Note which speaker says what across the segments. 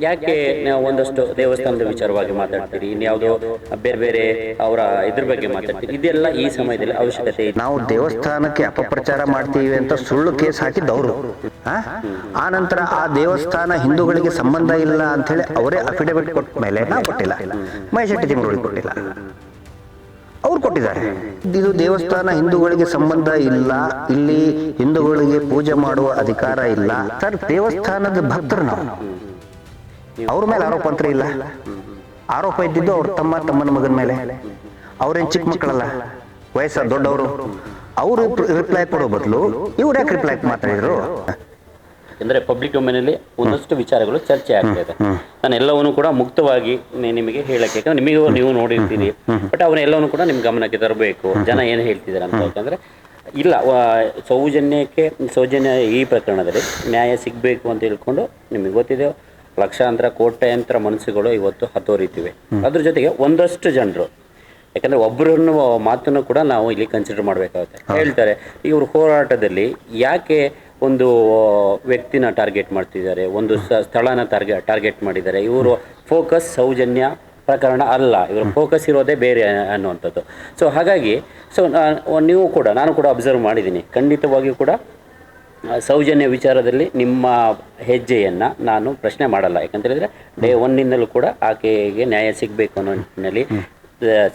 Speaker 1: ಯಾಕೆ ನಾವು ಒಂದಷ್ಟು ದೇವಸ್ಥಾನದ ವಿಚಾರವಾಗಿ ಮಾತಾಡ್ತೀರಿ? ಇನ್ಯಾವುದೋ ಬೇರೆ ಬೇರೆ ಅವರ ಇದ್ರ ಬಗ್ಗೆ ಮಾತಾಡ್ತೀರಿ? ಇದೆಲ್ಲ ಈ ಸಮಯದಲ್ಲಿ ಅವಶ್ಯಕತೆ ಇದೆ
Speaker 2: ನಾವು ದೇವಸ್ಥಾನಕ್ಕೆ ಅಪಪ್ರಚಾರ ಮಾಡ್ತೀವಿ ಅಂತ ಸುಳ್ಳು ಕೇಸ್ ಹಾಕಿದ್ದವರು. ಆ? ನಂತರ ಆ ದೇವಸ್ಥಾನ ಹಿಂದೂಗಳಿಗೆ ಸಂಬಂಧ ಇಲ್ಲ ಅಂತ ಹೇಳಿ ಅವರೇ ಅಫಿಡವಿಟ್ ಕೊಟ್ಟ ಮೇಲೆ ನಾವು ಕೊಟ್ಟಿಲ್ಲ. ಮಹೇಶ್ ಶೆಟ್ಟಿ ತಿಂಗಳಿಗೆ ಕೊಟ್ಟಿಲ್ಲ. ಅವ್ರು ಕೊಟ್ಟಿದ್ದಾರೆ. ಇದು ದೇವಸ್ಥಾನ ಹಿಂದೂಗಳಿಗೆ ಸಂಬಂಧ ಇಲ್ಲ. ಇಲ್ಲಿ. ಹಿಂದೂಗಳಿಗೆ ಪೂಜೆ ಮಾಡುವ ಅಧಿಕಾರ ಇಲ್ಲ. ಸರ್ ದೇವಸ್ಥಾನದ ಭಕ್ತರು ನಾವು. ಅವ್ರ ಮೇಲೆ ಆರೋಪ ಅಂತ ಇಲ್ಲ. ಆರೋಪ ಇದ್ದಿದ್ದು ಅವ್ರ ತಮ್ಮ ತಮ್ಮನ ಮಗನ ಮೇಲೆ. ಅವ್ರೇನ್ ಚಿಕ್ಕ ಮಕ್ಕಳಲ್ಲ. ವಯಸ್ಸ ದೊಡ್ಡವರು. ಅವರು ರಿಪ್ಲೈ ಕೊಡೋ ಬದಲು ಇವ್ರು ಯಾಕೆ ರಿಪ್ಲೈ ಮಾತಾಡಿದ್ರು
Speaker 1: ಅಂದ್ರೆ ಪಬ್ಲಿಕ್ ಒಮೆನಲ್ಲಿ ಒಂದಷ್ಟು ವಿಚಾರಗಳು ಚರ್ಚೆ ಆಗ್ತಾ ಇದೆ. ನಾನು ಎಲ್ಲವನ್ನು ಕೂಡ ಮುಕ್ತವಾಗಿ ನಿ- ನಿಮಗೆ ಹೇಳಕ್ಕೆ ಯಾಕಂದ್ರೆ ನಿಮಗೂ ನೀವು ನೋಡಿರ್ತೀರಿ. ಬಟ್ ಅವನ್ನೆಲ್ಲವನ್ನು ಕೂಡ ನಿಮ್ ಗಮನಕ್ಕೆ ತರಬೇಕು. ಜನ ಏನು ಹೇಳ್ತಿದ್ದಾರೆ ಅಂತ ಯಾಕಂದ್ರೆ ಇಲ್ಲ ವ- ಸೌಜನ್ಯಕ್ಕೆ ಸೌಜನ್ಯ ಈ ಪ್ರಕರಣದಲ್ಲಿ ನ್ಯಾಯ ಸಿಗಬೇಕು ಅಂತ ಹೇಳ್ಕೊಂಡು ನಿಮಗೆ ಗೊತ್ತಿದೆ. ಲಕ್ಷಾಂತರ ಕೋಟ್ಯಾಂತರ ಮನಸ್ಸುಗಳು ಇವತ್ತು ಹತೋರಿತಿವೆ. ಅದ್ರ ಜೊತೆಗೆ ಒಂದಷ್ಟು ಜನರು. ಯಾಕಂದ್ರೆ ಒಬ್ಬರನ್ನು ಮಾತನ್ನು ಕೂಡ ನಾವು ಇಲ್ಲಿ ಕನ್ಸಿಡರ್ ಮಾಡಬೇಕಾಗುತ್ತೆ. ಹೇಳ್ತಾರೆ ಇವರು ಹೋರಾಟದಲ್ಲಿ ಯಾಕೆ ಒಂದು ವ್ಯಕ್ತಿನ ಟಾರ್ಗೆಟ್ ಮಾಡ್ತಿದ್ದಾರೆ ಒಂದು ಸ್ಥಳನ ಟಾರ್ಗೆ ಟಾರ್ಗೆಟ್ ಮಾಡಿದ್ದಾರೆ. ಇವರು ಫೋಕಸ್ ಸೌಜನ್ಯ ಪ್ರಕರಣ ಅಲ್ಲ. ಇವರು ಫೋಕಸ್ ಇರೋದೇ ಬೇರೆ ಅನ್ನುವಂಥದ್ದು. ಸೊ ಹಾಗಾಗಿ ಸೊ ನೀವು ಕೂಡ ನಾನು ಕೂಡ ಅಬ್ಸರ್ವ್ ಮಾಡಿದ್ದೀನಿ. ಖಂಡಿತವಾಗಿಯೂ ಕೂಡ ಸೌಜನ್ಯ ವಿಚಾರದಲ್ಲಿ ನಿಮ್ಮ ಹೆಜ್ಜೆಯನ್ನು ನಾನು ಪ್ರಶ್ನೆ ಮಾಡಲ್ಲ. ಯಾಕಂತ ಹೇಳಿದ್ರೆ ಡೇ ಒನ್ನಿಂದಲೂ ಕೂಡ ಆಕೆಗೆ ನ್ಯಾಯ ಸಿಗಬೇಕು ಅನ್ನೋ ನಿಟ್ಟಿನಲ್ಲಿ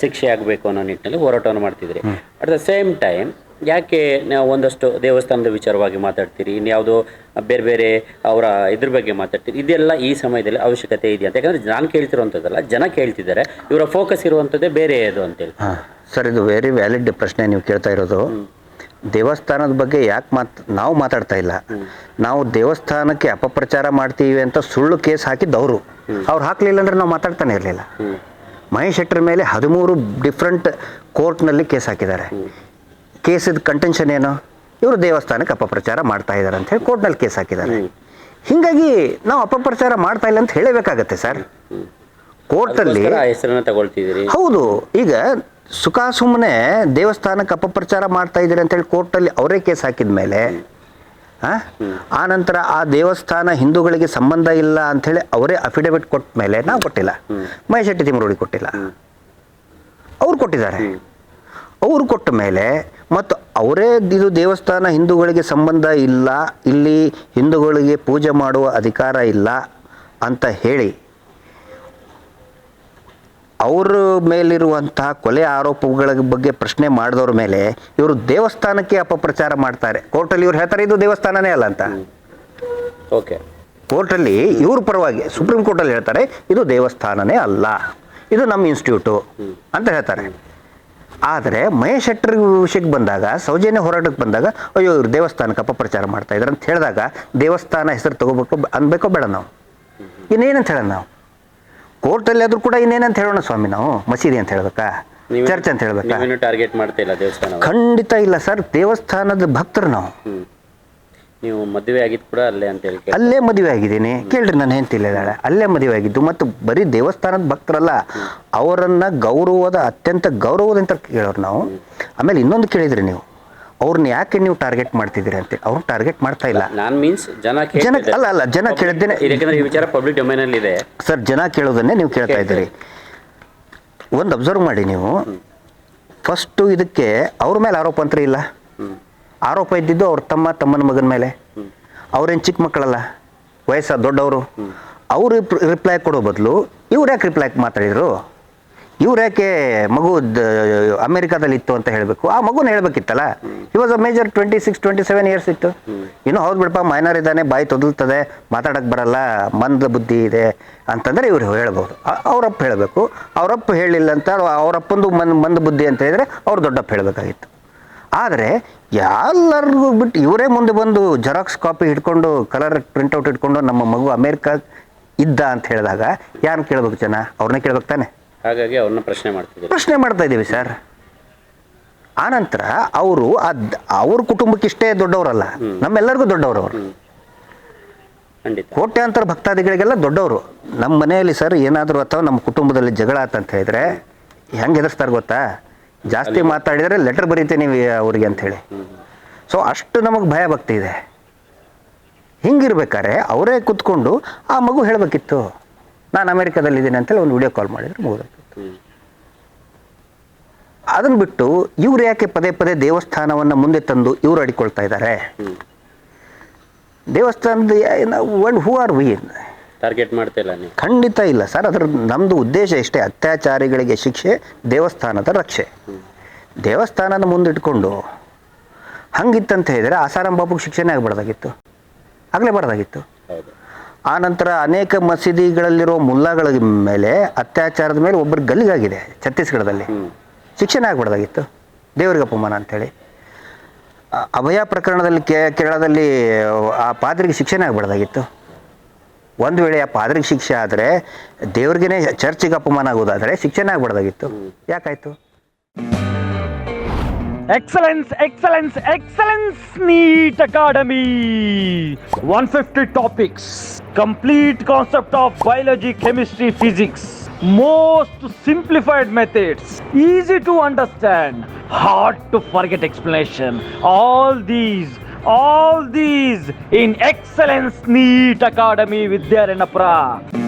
Speaker 1: ಶಿಕ್ಷೆ ಆಗಬೇಕು ಅನ್ನೋ ನಿಟ್ಟಿನಲ್ಲಿ ಹೋರಾಟವನ್ನು ಮಾಡ್ತಿದ್ರಿ. ಅಟ್ ದ ಸೇಮ್ ಟೈಮ್ ಯಾಕೆ ನಾವು ಒಂದಷ್ಟು ದೇವಸ್ಥಾನದ ವಿಚಾರವಾಗಿ ಮಾತಾಡ್ತೀರಿ ಇನ್ಯಾವುದೋ ಬೇರೆ ಬೇರೆ ಅವರ ಇದ್ರ ಬಗ್ಗೆ ಮಾತಾಡ್ತೀರಿ ಇದೆಲ್ಲ ಈ ಸಮಯದಲ್ಲಿ ಅವಶ್ಯಕತೆ ಇದೆ ಅಂತ? ಯಾಕಂದ್ರೆ ನಾನು ಕೇಳ್ತಿರುವಂಥದ್ದಲ್ಲ ಜನ ಕೇಳ್ತಿದ್ದಾರೆ ಇವರ ಫೋಕಸ್ ಇರುವಂಥದ್ದೇ ಬೇರೆ ಅದು ಅಂತೇಳಿ
Speaker 2: ಸರ್ ಇದು ವೆರಿ ವ್ಯಾಲಿಡ್ ಪ್ರಶ್ನೆ ನೀವು ಕೇಳ್ತಾ ಇರೋದು. ದೇವಸ್ಥಾನದ ಬಗ್ಗೆ ಯಾಕೆ ಮಾತ್ ನಾವು ಮಾತಾಡ್ತಾ ಇಲ್ಲ. ನಾವು ದೇವಸ್ಥಾನಕ್ಕೆ ಅಪಪ್ರಚಾರ ಮಾಡ್ತೀವಿ ಅಂತ ಸುಳ್ಳು ಕೇಸ್ ಹಾಕಿದ್ದವರು ಅವ್ರು. ಹಾಕ್ಲಿಲ್ಲ ಅಂದ್ರೆ ನಾವು ಮಾತಾಡ್ತಾನೆ ಇರಲಿಲ್ಲ. ಮಹೇಶ್ ಶೆಟ್ಟರ್ ಮೇಲೆ ಹದಿಮೂರು ಡಿಫ್ರೆಂಟ್ ಕೋರ್ಟ್ನಲ್ಲಿ ಕೇಸ್ ಹಾಕಿದ್ದಾರೆ. ಕೇಸಿದ ಕಂಟೆನ್ಷನ್ ಏನು? ಇವರು ದೇವಸ್ಥಾನಕ್ಕೆ ಅಪಪ್ರಚಾರ ಮಾಡ್ತಾ ಇದ್ದಾರೆ ಅಂತ ಹೇಳಿ ಕೋರ್ಟ್ನಲ್ಲಿ ಕೇಸ್ ಹಾಕಿದ್ದಾರೆ. ಹಿಂಗಾಗಿ ನಾವು ಅಪಪ್ರಚಾರ ಮಾಡ್ತಾ ಇಲ್ಲ ಅಂತ ಹೇಳಬೇಕಾಗತ್ತೆ ಸರ್. ಕೋರ್ಟಲ್ಲಿ
Speaker 1: ಹೆಸರನ್ನ ತಗೊಳ್ತಿದ್ದೀರಿ.
Speaker 2: ಹೌದು. ಈಗ ಸುಖ ಸುಮ್ಮನೆ ದೇವಸ್ಥಾನಕ್ಕೆ ಅಪಪ್ರಚಾರ ಮಾಡ್ತಾ ಇದ್ದೀರಿ ಅಂತೇಳಿ ಕೋರ್ಟಲ್ಲಿ ಅವರೇ ಕೇಸ್ ಹಾಕಿದ ಮೇಲೆ, ಆ ನಂತರ ಆ ದೇವಸ್ಥಾನ ಹಿಂದೂಗಳಿಗೆ ಸಂಬಂಧ ಇಲ್ಲ ಅಂಥೇಳಿ ಅವರೇ ಅಫಿಡವಿಟ್ ಕೊಟ್ಟ ಮೇಲೆ ನಾವು ಕೊಟ್ಟಿಲ್ಲ. ಮಹೇಶ್ ಶೆಟ್ಟಿ ತಿಮರೋಡಿ ಕೊಟ್ಟಿಲ್ಲ. ಅವ್ರು ಕೊಟ್ಟಿದ್ದಾರೆ. ಅವ್ರು ಕೊಟ್ಟ ಮೇಲೆ ಮತ್ತು ಅವರೇ ಇದು ದೇವಸ್ಥಾನ ಹಿಂದೂಗಳಿಗೆ ಸಂಬಂಧ ಇಲ್ಲ, ಇಲ್ಲಿ ಹಿಂದೂಗಳಿಗೆ ಪೂಜೆ ಮಾಡುವ ಅಧಿಕಾರ ಇಲ್ಲ ಅಂತ ಹೇಳಿ ಅವ್ರ ಮೇಲಿರುವಂತಹ ಕೊಲೆ ಆರೋಪಗಳ ಬಗ್ಗೆ ಪ್ರಶ್ನೆ ಮಾಡಿದವ್ರ ಮೇಲೆ ಇವರು ದೇವಸ್ಥಾನಕ್ಕೆ ಅಪಪ್ರಚಾರ ಮಾಡ್ತಾರೆ. ಕೋರ್ಟಲ್ಲಿ ಇವ್ರು ಹೇಳ್ತಾರೆ ಇದು ದೇವಸ್ಥಾನನೇ ಅಲ್ಲ ಅಂತ.
Speaker 1: ಓಕೆ.
Speaker 2: ಕೋರ್ಟಲ್ಲಿ ಇವ್ರ ಪರವಾಗಿ ಸುಪ್ರೀಂ ಕೋರ್ಟಲ್ಲಿ ಹೇಳ್ತಾರೆ ಇದು ದೇವಸ್ಥಾನನೇ ಅಲ್ಲ. ಇದು ನಮ್ಮ ಇನ್ಸ್ಟಿಟ್ಯೂಟು ಅಂತ ಹೇಳ್ತಾರೆ. ಆದರೆ ಮಹೇಶ್ ಶೆಟ್ಟರ್ ವಿಷಯಕ್ಕೆ ಬಂದಾಗ ಸೌಜನ್ಯ ಹೋರಾಟಕ್ಕೆ ಬಂದಾಗ ಅಯ್ಯೋ ಇವ್ರು ದೇವಸ್ಥಾನಕ್ಕೆ ಅಪಪ್ರಚಾರ ಮಾಡ್ತಾ ಇದ್ದಾರೆ ಅಂತ ಹೇಳಿದಾಗ ದೇವಸ್ಥಾನ ಹೆಸರು ತಗೋಬೇಕು ಅನ್ಬೇಕೋ ಬೇಡ ನಾವು. ಇನ್ನೇನಂತ ಹೇಳೋಣ ನಾವು? ಕೋರ್ಟಲ್ಲಿ ಆದ್ರೂ ಕೂಡ ಇನ್ನೇನಂತ ಹೇಳೋಣ ಸ್ವಾಮಿ ನಾವು? ಮಸೀದಿ ಅಂತ ಹೇಳ್ಬೇಕಾ? ಚರ್ಚ್ ಅಂತ ಹೇಳ್ಬೇಕಾ?
Speaker 1: ನೀವೇನು ಟಾರ್ಗೆಟ್ ಮಾಡ್ತಾ ಇಲ್ಲ ದೇವಸ್ಥಾನ
Speaker 2: ಖಂಡಿತ ಇಲ್ಲ ಸರ್. ದೇವಸ್ಥಾನದ ಭಕ್ತರು ನಾವು.
Speaker 1: ನೀವು ಮದುವೆ ಆಗಿದ್ ಕೂಡ ಅಲ್ಲೇ ಅಂತ ಹೇಳಿ.
Speaker 2: ಅಲ್ಲೇ ಮದುವೆ ಆಗಿದ್ದೀನಿ. ಕೇಳ್ರಿ ನಾನು ಹೆಂಡ್ತಿಲ್ಲ ಇದ್ದಾಳೆ. ಅಲ್ಲೇ ಮದುವೆ ಆಗಿದ್ದು ಮತ್ತು ಬರೀ ದೇವಸ್ಥಾನದ ಭಕ್ತರಲ್ಲ ಅವರನ್ನ ಗೌರವದ ಅತ್ಯಂತ ಗೌರವದಿಂದ ಕೇಳೋರು ನಾವು. ಆಮೇಲೆ ಇನ್ನೊಂದು ಕೇಳಿದ್ರಿ ನೀವು. ಅವ್ರನ್ನ ಯಾಕೆ ನೀವು ಟಾರ್ಗೆಟ್ ಮಾಡ್ತಿದ್ದೀರಿ ಅಂತ? ಅವ್ರು ಟಾರ್ಗೆಟ್ ಮಾಡ್ತಾ ಇಲ್ಲ.
Speaker 1: ನಾನ್ ಮೀನ್ಸ್ ಜನ
Speaker 2: ಜನ ಅಲ್ಲ ಅಲ್ಲ ಜನ ಕೇಳಿದ್ದೇನೆ
Speaker 1: ಯಾಕಂದ್ರೆ ಈ ವಿಚಾರ ಪಬ್ಲಿಕ್ ಡೊಮೈನ್ ಅಲ್ಲಿ ಇದೆ.
Speaker 2: ಸರ್ ಜನ ಕೇಳೋದನ್ನೇ ನೀವು ಕೇಳ್ತಾ ಇದ್ದೀರಿ. ಒಂದು ಅಬ್ಸರ್ವ್ ಮಾಡಿ ನೀವು. ಫಸ್ಟು ಇದಕ್ಕೆ ಅವ್ರ ಮೇಲೆ ಆರೋಪ ಅಂತ ಇಲ್ಲ. ಆರೋಪ ಇದ್ದಿದ್ದು ಅವ್ರ ತಮ್ಮ ತಮ್ಮನ ಮಗನ ಮೇಲೆ. ಅವ್ರೇನು ಚಿಕ್ಕ ಮಕ್ಕಳಲ್ಲ ವಯಸ್ಸ ದೊಡ್ಡವರು. ಅವರು ರಿಪ್ಲೈ ಕೊಡೋ ಬದಲು ಇವ್ರು ಯಾಕೆ ರಿಪ್ಲೈ ಮಾತಾಡಿದ್ರು? ಇವ್ರು ಯಾಕೆ ಮಗು ಅಮೆರಿಕಾದಲ್ಲಿ ಇತ್ತು ಅಂತ ಹೇಳಬೇಕು? ಆ ಮಗುನ ಹೇಳ್ಬೇಕಿತ್ತಲ್ಲ? He was a major twenty six twenty seven years ಇತ್ತು ಇನ್ನೂ ಹೌದು ಬಿಡಪ್ಪ ಮೈನರ್ ಇದ್ದಾನೆ ಬಾಯಿ ತೊದಲ್ತದೆ ಮಾತಾಡಕ್ಕೆ ಬರಲ್ಲ ಮಂದ ಬುದ್ಧಿ ಇದೆ ಅಂತಂದ್ರೆ ಇವ್ರು ಹೇಳ್ಬೋದು. ಅವರಪ್ಪ ಹೇಳಬೇಕು. ಅವರಪ್ಪ ಹೇಳಿಲ್ಲ ಅಂತ ಅವರಪ್ಪಂದು ಮಂದ್ ಮಂದ ಬುದ್ಧಿ ಅಂತ ಹೇಳಿದ್ರೆ ಅವ್ರು ದೊಡ್ಡಪ್ಪ ಹೇಳಬೇಕಾಗಿತ್ತು. ಆದರೆ ಎಲ್ಲರಿಗೂ ಬಿಟ್ಟು ಇವರೇ ಮುಂದೆ ಬಂದು ಜೆರಾಕ್ಸ್ ಕಾಪಿ ಹಿಡ್ಕೊಂಡು ಕಲರ್ ಪ್ರಿಂಟ್ಔಟ್ ಹಿಡ್ಕೊಂಡು ನಮ್ಮ ಮಗು ಅಮೇರಿಕಾ ಇದ್ದ ಅಂತ ಹೇಳಿದಾಗ ಯಾರನ್ನ ಕೇಳ್ಬೇಕು ಜನ? ಅವ್ರನ್ನೇ ಕೇಳ್ಬೇಕು ತಾನೆ.
Speaker 1: ಹಾಗಾಗಿ ಅವ್ರನ್ನ ಪ್ರಶ್ನೆ ಮಾಡ್ತಿದ್ದೀವಿ
Speaker 2: ಪ್ರಶ್ನೆ ಮಾಡ್ತಾ ಇದ್ದೀವಿ ಸರ್. ಆನಂತರ ಅವರು ಅದ್ ಅವ್ರ ಕುಟುಂಬಕ್ಕೆ ಇಷ್ಟೇ ದೊಡ್ಡವರಲ್ಲ ನಮ್ಮೆಲ್ಲರಿಗೂ ದೊಡ್ಡವರು ಅವರು.
Speaker 1: ಖಂಡಿತ.
Speaker 2: ಕೋಟ್ಯಾಂತರ ಭಕ್ತಾದಿಗಳಿಗೆಲ್ಲ ದೊಡ್ಡವರು. ನಮ್ಮ ಮನೆಯಲ್ಲಿ ಸರ್ ಏನಾದರೂ ಅಥವಾ ನಮ್ಮ ಕುಟುಂಬದಲ್ಲಿ ಜಗಳ ಆತಂತ ಹೇಳಿದ್ರೆ ಹೆಂಗೆ ಹೆದರ್ಸ್ತಾರೆ ಗೊತ್ತಾ? ಜಾಸ್ತಿ ಮಾತಾಡಿದರೆ ಲೆಟರ್ ಬರೀತೀನಿ ಅವರಿಗೆ ಅಂತ ಹೇಳಿ. ಸೊ ಅಷ್ಟು ನಮಗೆ ಭಯ ಭಕ್ತಿ ಇದೆ. ಹಿಂಗಿರ್ಬೇಕಾದ್ರೆ ಅವರೇ ಕೂತ್ಕೊಂಡು ಆ ಮಗು ಹೇಳಬೇಕಿತ್ತು. ನಾನು ಅಮೇರಿಕಾದಲ್ಲಿದ್ದೀನಿ ಅಂತೇಳಿ ಒಂದು ವಿಡಿಯೋ ಕಾಲ್ ಮಾಡಿದ್ರು ಮುಗಿದೋಗ್ತಿತ್ತು. ಅದನ್ನು ಬಿಟ್ಟು ಇವ್ರು ಯಾಕೆ ಪದೇ ಪದೇ ದೇವಸ್ಥಾನವನ್ನು ಮುಂದೆ ತಂದು ಇವರು ಅಡಿಕೊಳ್ತಾ ಇದ್ದಾರೆ? ದೇವಸ್ಥಾನದ one who are we
Speaker 1: target ಮಾಡ್ತಾ ಇಲ್ಲ
Speaker 2: ಖಂಡಿತ ಇಲ್ಲ ಸರ್. ಅದರ ನಮ್ಮದು ಉದ್ದೇಶ ಇಷ್ಟೇ. ಅತ್ಯಾಚಾರಿಗಳಿಗೆ ಶಿಕ್ಷೆ ದೇವಸ್ಥಾನದ ರಕ್ಷೆ. ದೇವಸ್ಥಾನದ ಮುಂದಿಟ್ಕೊಂಡು ಹಂಗಿತ್ತಂತ ಹೇಳಿದರೆ ಆಸಾರಾಮ್ ಬಾಬುಗೆ ಶಿಕ್ಷೆನೇ ಆಗಬಾರ್ದಾಗಿತ್ತು. ಆಗಲೇಬಾರ್ದಾಗಿತ್ತು. ಆ ನಂತರ ಅನೇಕ ಮಸೀದಿಗಳಲ್ಲಿರೋ ಮುಲ್ಲಾಗಳ ಮೇಲೆ ಅತ್ಯಾಚಾರದ ಮೇಲೆ ಒಬ್ಬರು ಗಲ್ಲಿಗಾಗಿದೆ ಛತ್ತೀಸ್ಗಢದಲ್ಲಿ.
Speaker 1: ಶಿಕ್ಷಣ
Speaker 2: ಆಗ್ಬಿಡ್ದಾಗಿತ್ತು. ಆಗಬಾರ್ದಾಗಿತ್ತು ದೇವರಿಗೆ ಅಪಮಾನ ಅಂತೇಳಿ. ಅಭಯ ಪ್ರಕರಣದಲ್ಲಿ ಕೇರಳದಲ್ಲಿ ಆ ಪಾದ್ರಿಗೆ ಶಿಕ್ಷಣ ಆಗ್ಬಿಡ್ದಾಗಿತ್ತು. ಒಂದು ವೇಳೆ ಆ ಪಾದ್ರಿಗೆ ಶಿಕ್ಷೆ ಆದರೆ ದೇವ್ರಿಗೇನೆ ಚರ್ಚಿಗೆ ಅಪಮಾನ ಆಗೋದಾದರೆ ಶಿಕ್ಷಣ ಆಗ್ಬಿಡ್ದಾಗಿತ್ತು. ಯಾಕಾಯ್ತು?
Speaker 3: Excellence, excellence, excellence, NEET Academy. 150 topics, complete concept of biology, chemistry, physics. Most simplified methods, easy to understand, hard to forget explanation. All these, all these in Excellence NEET Academy Vidyaranapura.
Speaker 4: ಇಂತಹ